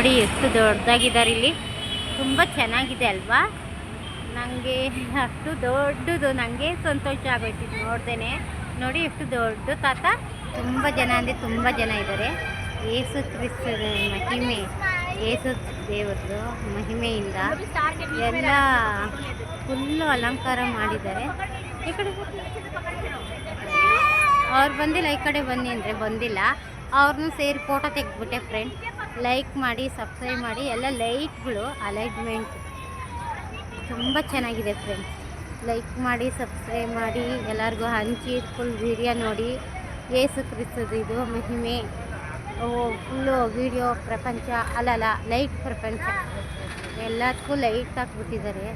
ನೋಡಿ ಎಷ್ಟು ದೊಡ್ಡದಾಗಿದ್ದಾರೆ ಇಲ್ಲಿ. ತುಂಬ ಚೆನ್ನಾಗಿದೆ ಅಲ್ವಾ? ನನಗೆ ಅಷ್ಟು ದೊಡ್ಡದು ನನಗೆ ಸಂತೋಷ ಆಗೋಯ್ತು ನೋಡ್ದೇನೆ. ನೋಡಿ ಎಷ್ಟು ದೊಡ್ಡ ತಾತ. ತುಂಬ ಜನ ಅಂದರೆ ತುಂಬ ಜನ ಇದ್ದಾರೆ. ಏಸು ಕ್ರಿಸ್ತನ ಮಹಿಮೆ, ಏಸು ದೇವರದು ಮಹಿಮೆಯಿಂದ ಎಲ್ಲ ಫುಲ್ಲು ಅಲಂಕಾರ ಮಾಡಿದ್ದಾರೆ. ಈ ಕಡೆ ಅವ್ರು ಬಂದಿಲ್ಲ, ಈ ಕಡೆ ಬನ್ನಿ ಅಂದರೆ ಬಂದಿಲ್ಲ. ಅವ್ರನ್ನೂ ಸೇರಿ ಫೋಟೋ ತೆಗೆದ್ಬಿಟ್ಟೆ ಫ್ರೆಂಡ್ ಲೈಕ್ ಮಾಡಿ, ಸಬ್ಸ್ಕ್ರೈಬ್ ಮಾಡಿ, ಎಲ್ಲ ಲೈಟ್ಗಳು, ಅಲೈಟ್ಮೆಂಟ್. ತುಂಬ ಚೆನ್ನಾಗಿದೆ ಫ್ರೆಂಡ್ಸ್. ಲೈಕ್ ಮಾಡಿ, ಸಬ್ಸ್ಕ್ರೈಬ್ ಮಾಡಿ, ಎಲ್ಲರಿಗೂ ಹಂಚಿ ಫುಲ್ ವಿಡಿಯೋ ನೋಡಿ. ಏಸು ಕ್ರಿಸ್ತದ ಇದು, ಮಹಿಮೆ. ಫುಲ್ಲು ವಿಡಿಯೋ ಪ್ರಪಂಚ, ಅಲ್ಲಲ್ಲ, ಲೈಟ್ ಪ್ರಪಂಚ. ಎಲ್ಲದಕ್ಕೂ ಲೈಟ್ ಹಾಕ್ಬಿಟ್ಟಿದ್ದಾರೆ.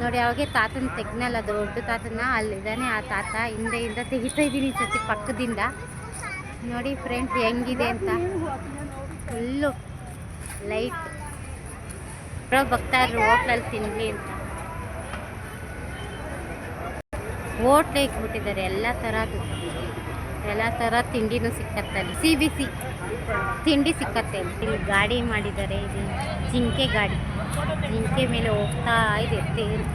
ನೋಡಿ, ಅವಾಗೆ ತಾತನ ತೆಗ್ನಲ್ಲ, ದೊಡ್ಡ ತಾತನ, ಅಲ್ಲಿದ್ದಾನೆ ಆ ತಾತ, ಹಿಂದೆಯಿಂದ ತೆಗಿತಾ ಇದ್ದೀನಿ ಸತಿ ಪಕ್ಕದಿಂದ. ನೋಡಿ ಫ್ರೆಂಡ್ಸ್ ಹೆಂಗಿದೆ ಅಂತ. ಫುಲ್ಲು ಲೈಟ್ ಬರ್ತಾ ಇದ್ರು ಹೋಟ್ಲಲ್ಲಿ ತಿನ್ನಲಿ ಅಂತ. ಹೋಟ್ಲ್ ಇಟ್ಬಿಟ್ಟಿದ್ದಾರೆ, ಎಲ್ಲ ಥರದ್ದು ಎಲ್ಲ ಥರ ತಿಂಡಿನೂ ಸಿಕ್ಕತ್ತೆ ಅಲ್ಲಿ. ಸಿ ಬಿ ಸಿ ತಿಂಡಿ ಸಿಕ್ಕತ್ತೆ ಇಲ್ಲಿ ಗಾಡಿ ಮಾಡಿದ್ದಾರೆ, ಇಲ್ಲಿ ಜಿಂಕೆ ಗಾಡಿ. ಜಿಂಕೆ ಮೇಲೆ ಹೋಗ್ತಾ ಇದೆ, ತೇರು.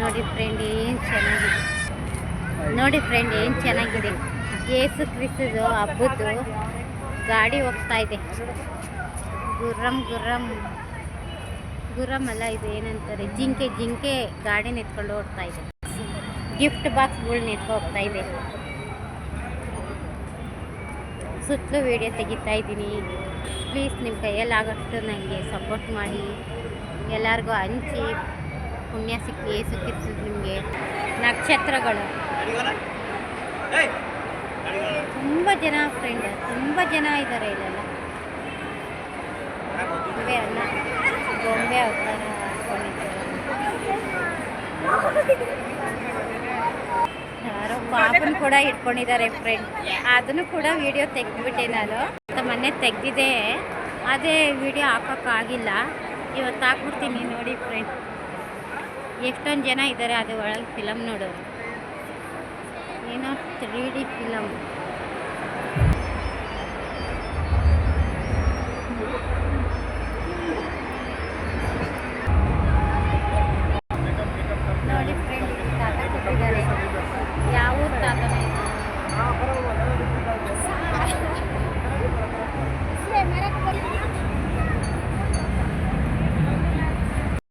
ನೋಡಿ ಫ್ರೆಂಡ್ ಏನು ಚೆನ್ನಾಗಿದೆ. ನೋಡಿ ಫ್ರೆಂಡ್ ಏನು ಚೆನ್ನಾಗಿದೆ. ಏಸು ಕ್ರಿಸ್ತದು ಹಬ್ಬದ್ದು. ಗಾಡಿ ಹೋಗ್ತಾ ಇದೆ. ಗುರ್ರಂ ಗುರ್ರಂ. ಗುರ್ರಂ ಅಲ್ಲ, ಇದು ಏನಂತಾರೆ? ಜಿಂಕೆ ಜಿಂಕೆ ಗಾಡಿ ನೆತ್ಕೊಂಡು ಹೋಗ್ತಾ ಇದೆ. ಗಿಫ್ಟ್ ಬಾಕ್ಸ್ಗಳು ನೆತ್ಕೊ ಹೋಗ್ತಾ ಇದೆ. ಸುತ್ತಲೂ ವಿಡಿಯೋ ತೆಗಿತಾ ಇದ್ದೀನಿ. ಪ್ಲೀಸ್ ನಿಮ್ಮ ಕೈಯಲ್ಲಾಗಷ್ಟು ನನಗೆ ಸಪೋರ್ಟ್ ಮಾಡಿ. ಎಲ್ಲರಿಗೂ ಹಂಚಿ. ಪುಣ್ಯ ಸಿಕ್ಕಿ ಸಿಕ್ಕಿರ್ತದೆ ನಿಮಗೆ. ನಕ್ಷತ್ರಗಳು. ತುಂಬ ಜನ ಫ್ರೆಂಡ್ ತುಂಬ ಜನ ಇದ್ದಾರೆ ಇಲ್ಲೆಲ್ಲ. ಬೊಂಬೆ ಅಲ್ಲ ಬೊಂಬೆ ಅವತಾರ ಯಾರೋ ಪಾಪನ್ ಕೂಡ ಇಟ್ಕೊಂಡಿದ್ದಾರೆ ಫ್ರೆಂಡ್ ಅದನ್ನು ಕೂಡ ವಿಡಿಯೋ ತೆಗೆದ್ಬಿಟ್ಟೆ ನಾನು. ಮೊನ್ನೆ ತೆಗ್ದಿದೆ. ಅದೇ ವಿಡಿಯೋ ಹಾಕೋಕ್ಕಾಗಿಲ್ಲ. ಇವತ್ತು ಹಾಕ್ಬಿಡ್ತೀನಿ ನೋಡಿ ಫ್ರೆಂಡ್ ಎಷ್ಟೊಂದು ಜನ ಇದ್ದಾರೆ ಅದು ಒಳಗೆ ಫಿಲಮ್ ನೋಡೋರು. ಏನೋ ತ್ರೀ ಡಿ ಫಿಲಮ್